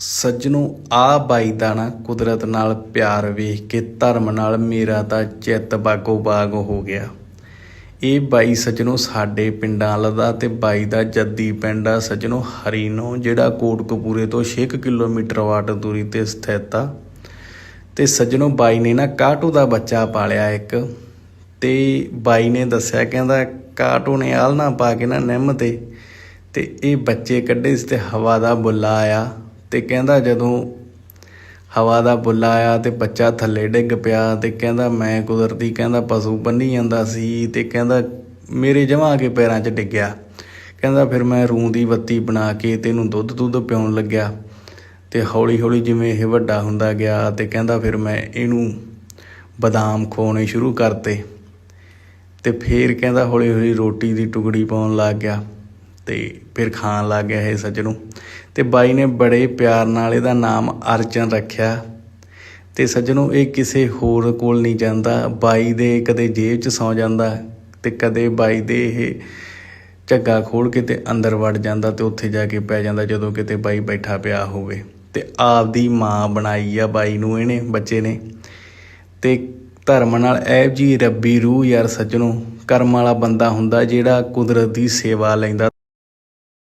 ਸੱਜਣੋ, ਆ ਬਾਈ ਦਾ ਨਾ ਕੁਦਰਤ ਨਾਲ ਪਿਆਰ ਵੇਖ ਕੇ ਧਰਮ ਨਾਲ ਮੇਰਾ ਤਾਂ ਚਿੱਤ ਬਾਗੋ ਬਾਗ ਹੋ ਗਿਆ। ਇਹ ਬਾਈ ਸੱਜਣੋ ਸਾਡੇ ਪਿੰਡਾਂ ਵਾਲਾ ਦਾ ਤੇ ਬਾਈ ਦਾ ਜੱਦੀ ਪਿੰਡ ਆ। ਸੱਜਣੋ, ਹਰੀਨੋ ਜਿਹੜਾ ਕੋਟਕਪੂਰੇ ਤੋਂ 6 ਕਿਲੋਮੀਟਰ ਵਾਟ ਦੂਰੀ ਤੇ ਸਥਿਤ ਆ। ਤੇ ਸੱਜਣੋ, ਬਾਈ ਨੇ ਨਾ ਕਾਟੂ ਦਾ ਬੱਚਾ ਪਾਲਿਆ ਇੱਕ। ਤੇ ਬਾਈ ਨੇ ਦੱਸਿਆ ਕਹਿੰਦਾ, ਕਾਟੂ ਨੇ ਆਲਣਾ ਪਾ ਕੇ ਨਾ ਨਿੰਮ ਤੇ। ਤੇ ਇਹ ਬੱਚੇ ਕੱਢੇ ਸੀ ਤੇ ਹਵਾ ਦਾ ਬੁੱਲਾ ਆਇਆ। ਤੇ ਕਹਿੰਦਾ ਜਦੋਂ ਹਵਾ ਦਾ ਬੁੱਲਾ ਆਇਆ ਤੇ ਬੱਚਾ ਥੱਲੇ ਡਿੱਗ ਪਿਆ ਤੇ ਕਹਿੰਦਾ ਮੈਂ ਕੁਦਰਤੀ ਕਹਿੰਦਾ ਪਸ਼ੂ ਬੰਨੀ ਜਾਂਦਾ ਸੀ ਤੇ ਕਹਿੰਦਾ ਮੇਰੇ ਜਮਾਂ ਕੇ ਪੈਰਾਂ 'ਚ ਡਿੱਗਿਆ। ਕਹਿੰਦਾ ਫਿਰ ਮੈਂ ਰੂੰ ਦੀ ਬੱਤੀ ਬਣਾ ਕੇ ਤੇ ਇਹਨੂੰ ਦੁੱਧ ਦੁੱਧ ਪਿਉਣ ਲੱਗਿਆ ਤੇ ਹੌਲੀ ਹੌਲੀ ਜਿਵੇਂ ਇਹ ਵੱਡਾ ਹੁੰਦਾ ਗਿਆ ਤੇ ਕਹਿੰਦਾ ਫਿਰ ਮੈਂ ਇਹਨੂੰ ਬਦਾਮ ਖਵਾਉਣੇ ਸ਼ੁਰੂ ਕਰਤੇ ਤੇ ਫੇਰ ਕਹਿੰਦਾ ਹੌਲੀ ਹੌਲੀ ਰੋਟੀ ਦੀ ਟੁਕੜੀ ਪਾਉਣ ਲੱਗ ਗਿਆ। ਤੇ ਫਿਰ ਖਾਣ ਲੱਗ ਗਿਆ ਇਹ ਸੱਜਣੋਂ। ਤੇ ਬਾਈ ਨੇ ਬੜੇ ਪਿਆਰ ਨਾਲ ਇਹਦਾ ਨਾਮ ਅਰਜਨ ਰੱਖਿਆ। ਤੇ ਸੱਜਣੋਂ ਇਹ ਕਿਸੇ ਹੋਰ ਕੋਲ ਨਹੀਂ ਜਾਂਦਾ। ਬਾਈ ਦੇ ਕਦੇ ਜੇਬ 'ਚ ਸੌ ਜਾਂਦਾ ਤੇ ਕਦੇ ਬਾਈ ਦੇ ਇਹ ਝੱਗਾ ਖੋਲ ਕੇ ਤੇ ਅੰਦਰ ਵੜ ਜਾਂਦਾ ਤੇ ਉੱਥੇ ਜਾ ਕੇ ਪੈ ਜਾਂਦਾ ਜਦੋਂ ਕਿਤੇ ਬਾਈ ਬੈਠਾ ਪਿਆ ਹੋਵੇ। ਤੇ ਆਪਦੀ ਮਾਂ ਬਣਾਈ ਆ ਬਾਈ ਨੂੰ ਇਹਨੇ, ਬੱਚੇ ਨੇ। ਤੇ ਧਰਮ ਨਾਲ ਐਬ ਜੀ ਰੱਬੀ ਰੂਹ ਯਾਰ ਸੱਜਣੋ, ਕਰਮ ਵਾਲਾ ਬੰਦਾ ਹੁੰਦਾ ਜਿਹੜਾ ਕੁਦਰਤ ਦੀ ਸੇਵਾ ਲੈਂਦਾ।